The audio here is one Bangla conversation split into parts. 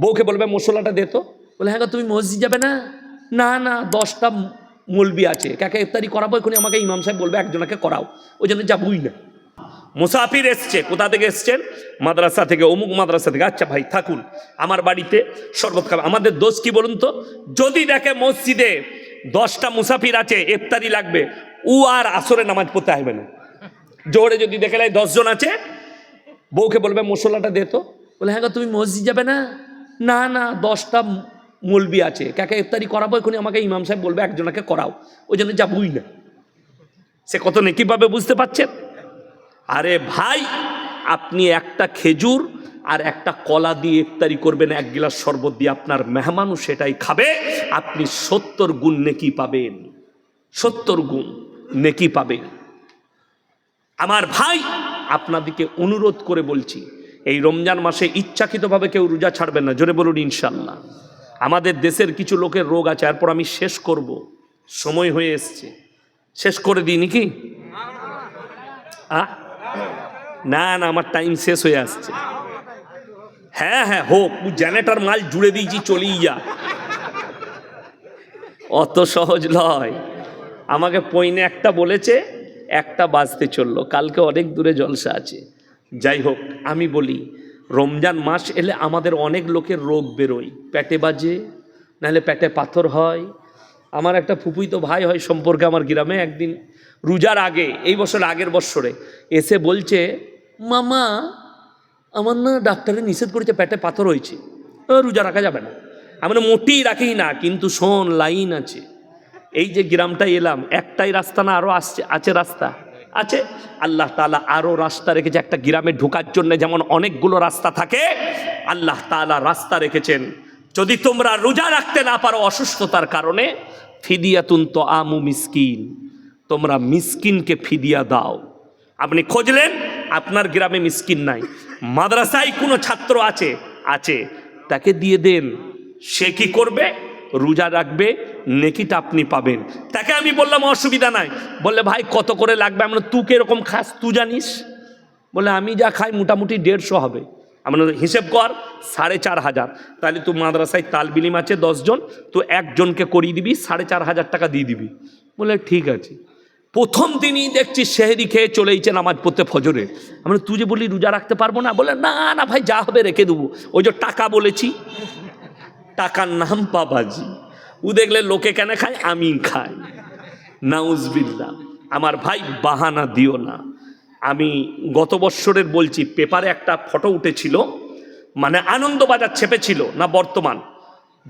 বউকে বলবে, মশলাটা দে তো। বলে হ্যাঁ তুমি মসজিদ যাবে না? না না, দশটা মলবি আছে। কাকে ইফতারি করাবো এখনই আমাকে ইমাম সাহেব বলবে, একজনকে করাও। ওই জন্য যাবই না। মুসাফির এসছে। কোথা থেকে এসছেন? মাদ্রাসা থেকে, অমুক মাদ্রাসা থেকে। আচ্ছা ভাই, থাকুন। আমার বাড়িতে শরবত খাবে। আমাদের দোষ কি বলুন তো? যদি দেখে মসজিদে দশটা মুসাফির আছে, ইফতারি লাগবে ও আর আসরে নামাজ পড়তে আসবে না। জোরে যদি দেখে নেয় দশজন আছে, বউকে বলবে, মশলাটা দে তো। বলে হ্যাঁ তুমি মসজিদ যাবে না? না না, দশটা মলবি আছে। কাকে ইফতারি করাবো এখনই আমাকে ইমাম সাহেব বলবে, একজনকে করাও। ওই জন্য যাবই না। সে কত নেকি পাবে বুঝতে পারছেন? আরে ভাই, আপনি একটা খেজুর আর একটা কলা দিয়ে ইফতারি করবেন, এক গিলাস শরবত দিয়ে আপনার মেহমানও সেটাই খাবে। আপনি সত্তর গুণ নেকি পাবেন। সত্তর গুণ নেকি পাবেন। আমার ভাই আপনাদেরকে অনুরোধ করে বলছি এই রমজান মাসে ইচ্ছাকৃতভাবে কেউ রোজা ছাড়বেন না। জোরে বলুন ইনশাল্লাহ আমাদের দেশের কিছু লোকের রোগ আছে, এরপর আমি শেষ করব। সময় হয়ে এসছে। শেষ করে দিই, নাকি? না না, আমার টাইম শেষ হয়ে আসছে। হ্যাঁ হ্যাঁ হোক জেনারেটার মাল জুড়ে দিয়েছি, চলেই যা। অত সহজ নয়। আমাকে পইনে একটা বলেছে, একটা বাজতে চলল। কালকে অনেক দূরে জলসা আছে। যাই হোক, আমি বলি, রমজান মাস এলে আমাদের অনেক লোকের রোগ বেরোয়। পেটে বাজে, নাহলে পেটে পাথর হয়। আমার একটা ফুপুই তো ভাই হয়, সম্পর্কে আমার গ্রামে একদিন, রোজার আগে, এই বছর আগের বছরে এসে বলছে, মামা, আমার না ডাক্তারে নিষেধ করেছে, পেটে পাথর হয়েছে। রোজা রাখা যাবে না। আমরা মোটেই রাখি না, কিন্তু শোন, লাইন আছে। এই যে গ্রামটায় এলাম, একটাই রাস্তা না আরও আসছে আছে রাস্তা। আছে? আল্লাহ তাআলা আরও রাস্তা রেখেছে একটা গ্রামে ঢোকার জন্য, যেমন অনেকগুলো রাস্তা থাকে, আল্লাহ তাআলা রাস্তা রেখেছেন। যদি তোমরা রোজা রাখতে না পারো অসুস্থতার কারণে, ফিদিয়াতুন তো আমু মিসকিন। তোমরা মিসকিনকে ফিদিয়া দাও। আপনি খুঁজলেন, আপনার গ্রামে মিসকিন নাই। মাদ্রাসায় কোনো ছাত্র আছে? আছে। তাকে দিয়ে দেন। সে কি করবে? রোজা রাখবে নেকিটা আপনি পাবেন। তাকে আমি বললাম, অসুবিধা নাই। বললে, ভাই, কত করে লাগবে? আমরা তুই কীরকম খাস, তুই জানিস? বলে আমি যা খাই মোটামুটি দেড়শো হবে। আমরা হিসেব কর, সাড়ে চার হাজার। তাহলে তুই মাদ্রাসায় তালবিলিম আছে দশজন তো একজনকে করিয়ে দিবি, সাড়ে চার হাজার টাকা দিয়ে দিবি। বলে ঠিক আছে। প্রথম দিনই দেখছি সেহেরি খেয়ে চলেইছে নামাজ পড়তে ফজরে। আমরা তুই যে বলি রোজা রাখতে পারব না? বলে না না ভাই, যা হবে রেখে দেবো। ওই যে টাকা বলেছি, টাকার নাম পাবাজি। ও দেখলে লোকে কেন খায়? আমি খাই নাউজবিল্লা আমার ভাই বাহানা দিও না। আমি গত বৎসরের বলছি, পেপারে একটা ফটো উঠেছিল মানে আনন্দবাজার ছেপেছিল, না বর্তমান?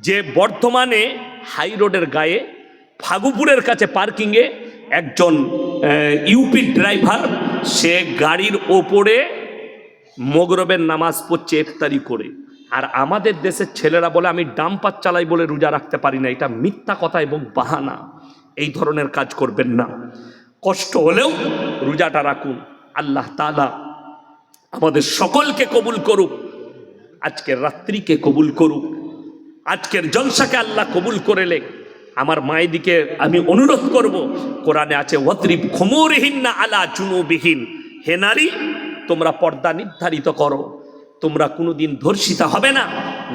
যে বর্ধমানে হাই রোডের গায়ে, ফাগুপুরের কাছে পার্কিংয়ে একজন ইউপি ড্রাইভার, সে গাড়ির ওপরে মগরবের নামাজ পড়ছে ইফতারি করে। আর আমাদের দেশের ছেলেরা বলে, আমি ডাম্পার চালাই বলে রোজা রাখতে পারি না। এটা মিথ্যা কথা এবং বাহানা। এই ধরনের কাজ করবেন না। কষ্ট হলেও রোজাটা রাখুন। আল্লাহ তালা আমাদের সকলকে কবুল করুক। আজকের রাত্রিকে কবুল করুক। আজকের জলসাকে আল্লাহ কবুল করে করেলে আমার মায়েদিকে আমি অনুরোধ করব, কোরআনে আছে ওয়াত্রিব খমুরহীন না আলা চুনুবিহীন হে নারী, তোমরা পর্দা নির্ধারিত করো। তোমরা কোনোদিন ধর্ষিতা হবে না,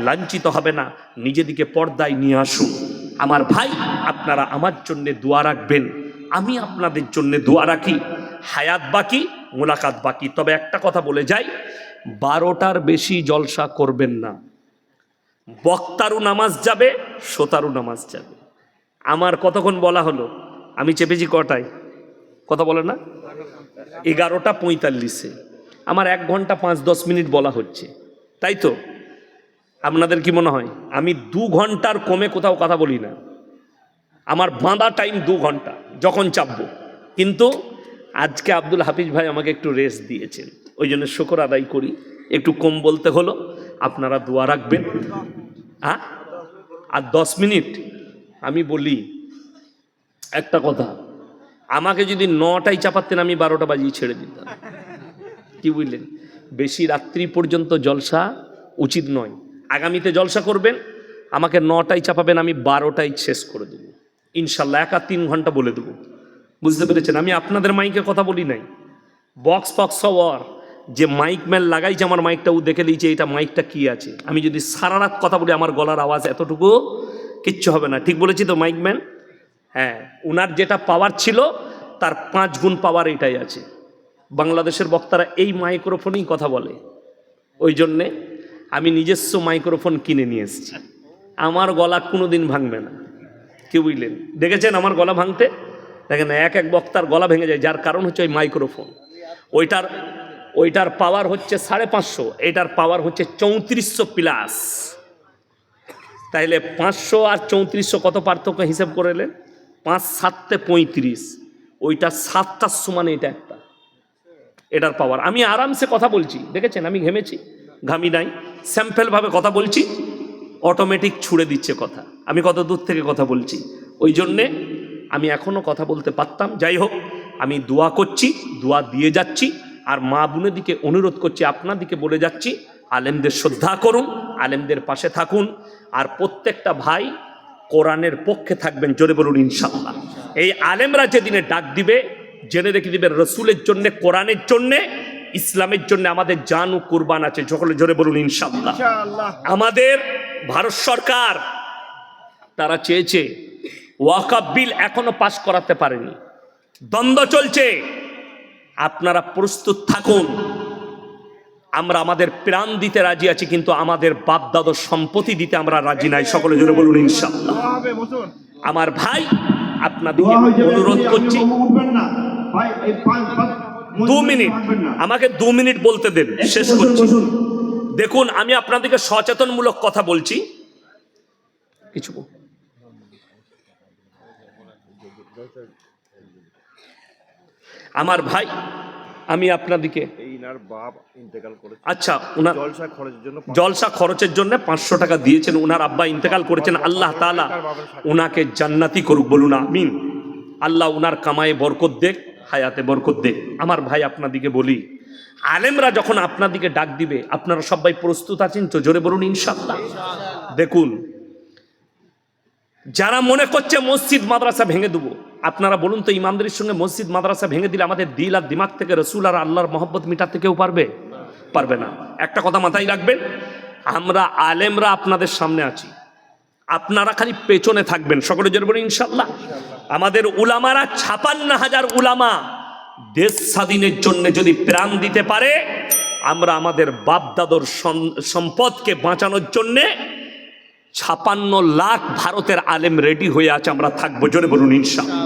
লাঞ্ছিত হবে না। নিজেদিকে পর্দায় নিয়ে আসুন আমার ভাই, আপনারা আমার জন্যে দোয়া রাখবেন। আমি আপনাদের জন্য দোয়া রাখি। হায়াত বাকি, মোলাকাত বাকি। তবে একটা কথা বলে যাই, বারোটার বেশি জলসা করবেন না। বক্তারও নামাজ যাবে, শ্রোতারও নামাজ যাবে। আমার কতক্ষণ বলা হলো? আমি চেপেছি কটায়? কথা বলে না? এগারোটা পঁয়তাল্লিশে। আমার এক ঘণ্টা পাঁচ, দশ মিনিট বলা হচ্ছে। তাই তো? আপনাদের কি মনে হয়? আমি দু ঘণ্টার কমে কোথাও কথা বলি না। আমার বাঁধা টাইম দু ঘণ্টা, যখন চাপবো। কিন্তু আজকে আব্দুল হাফিজ ভাই আমাকে একটু রেস্ট দিয়েছেন। ওই জন্য শুকর আদায় করি। একটু কম বলতে হলো, আপনারা দোয়া রাখবেন। হ্যাঁ? আর দশ মিনিট, আমি বলি একটা কথা। আমাকে যদি নটায় চাপাতেন, আমি বারোটা বাজিয়ে ছেড়ে দিতাম। কি বুঝলেন? বেশি রাত্রি পর্যন্ত জলসা উচিত নয়। আগামীতে জলসা করবেন, আমাকে নটায় চাপাবেন, আমি বারোটায় শেষ করে দেবো। ইনশাল্লাহ এক আর তিন ঘণ্টা বলে দেবো। বুঝতে পেরেছেন? আমি আপনাদের মাইকে কথা বলি নাই। বক্স ফক্স ওর যে মাইক ম্যান লাগাইছে আমার মাইকটা, ও দেখে লিয়েছে এটা মাইকটা কি আছে? আমি যদি সারা রাত কথা বলি, আমার গলার আওয়াজ এতটুকু, কিচ্ছু হবে না। ঠিক বলেছি তো, মাইক ম্যান? হ্যাঁ উনার যেটা পাওয়ার ছিল, তার পাঁচ গুণ পাওয়ার এটাই আছে। বাংলাদেশের বক্তারা এই মাইক্রোফোনেই কথা বলে। ওই জন্যে আমি নিজস্ব মাইক্রোফোন কিনে নিয়ে এসেছি। আমার গলা কোনো দিন ভাঙবে না। কি বুঝলেন? দেখেছেন আমার গলা ভাঙতে? দেখেন, এক এক বক্তার গলা ভেঙে যায়। যার কারণ হচ্ছে ওই মাইক্রোফোন। ওইটার ওইটার পাওয়ার হচ্ছে সাড়ে পাঁচশো। এটার পাওয়ার হচ্ছে চৌত্রিশশো প্লাস তাইলে পাঁচশো আর চৌত্রিশশো কত পার্থক্য হিসেব করে এলেন? পাঁচ সাততে পঁয়ত্রিশ। ওইটা সাতটার সমান এটা একটা। এটার পাওয়ার আমি আরামসে কথা বলছি, দেখেছেন? আমি ঘেমেছি, ঘামি নাই স্যাম্পেলভাবে কথা বলছি অটোমেটিক ছুড়ে দিচ্ছে কথা। আমি কত দূর থেকে কথা বলছি? ওই জন্যে আমি এখনও কথা বলতে পারতাম। যাই হোক, আমি দোয়া করছি, দোয়া দিয়ে যাচ্ছি, আর মা বোনের দিকে অনুরোধ করছি, আপনার দিকে বলে যাচ্ছি, আলেমদের শ্রদ্ধা করুন, আলেমদের পাশে থাকুন, আর প্রত্যেকটা ভাই কোরআনের পক্ষে থাকবেন, জোরে বলুন ইনশাল্লাহ এই আলেমরা যেদিনে ডাক দিবে জেনে রেখে দিবেন রসুলের জন্যে কোরআনের জন্যে ইসলামের জন্য আমাদের জান ও কুরবান আছে। সকলে জোরে বলুন ইনশাল্লাহ আমাদের ভারত সরকার তারা চেয়েছে ওয়াকাব বিল এখনও পাশ করাতে পারেনি। দ্বন্দ্ব চলছে। আপনারা প্রস্তুত থাকুন। আমরা আমাদের প্রাণ দিতে রাজি আছি কিন্তু আমাদের বাপ দাদর সম্পত্তি দিতে আমরা রাজি নাই। সকলে জোরে বলুন ইনশাল্লাহ আমার ভাই আপনাদের অনুরোধ করছি। দু মিনিট। আমাকে দু মিনিট বলতে দেন। শেষ করছি। দেখুন আমি আপনাদেরকে সচেতনমূলক কথা বলছি। কিছু আমার ভাই আমি করেছে। আচ্ছা ওনার জলসা খরচের জন্য জলসা খরচের জন্য পাঁচশো টাকা দিয়েছেন। ওনার আব্বা ইন্তেকাল করেছেন। আল্লাহ তাআলা ওনাকে জান্নাতি করুক বলুন আমিন। আল্লাহ ওনার কামায়ে বরকত দেখ। হায়াতে বরকত দেখ আমার ভাই আপনাদিকে বলি, আলেমরা যখন আপনাদিকে ডাক দিবে, আপনারা সবাই প্রস্তুত আছেন তো? জোরে বলুন ইনশাল্লাহ দেখুন, যারা মনে করছে মসজিদ, মাদ্রাসা ভেঙে দেবো, আপনারা বলুন তো ইমানদারির সঙ্গে মসজিদ, মাদ্রাসা ভেঙে দিলে আমাদের দিল আর দিমাগ থেকে রসুল আর আল্লাহর মহব্বত মিটাতে কেউ পারবে? পারবে না। একটা কথা মাথায় রাখবেন, আমরা আলেমরা আপনাদের সামনে আছি। আপনারা খালি পেছনে থাকবেন। সকলে জোরে বলুন ইনশাল্লাহ আমাদের উলামারা ছাপান্ন হাজার উলামা দেশ স্বাধীনের জন্য যদি প্রাণ দিতে পারে, আমরা আমাদের বাপদাদর সম্পদকে বাঁচানোর জন্যে ছাপান্ন লাখ ভারতের আলেম রেডি হয়ে আছে, আমরা থাকব। জোরে বলুন ইনশাল্লাহ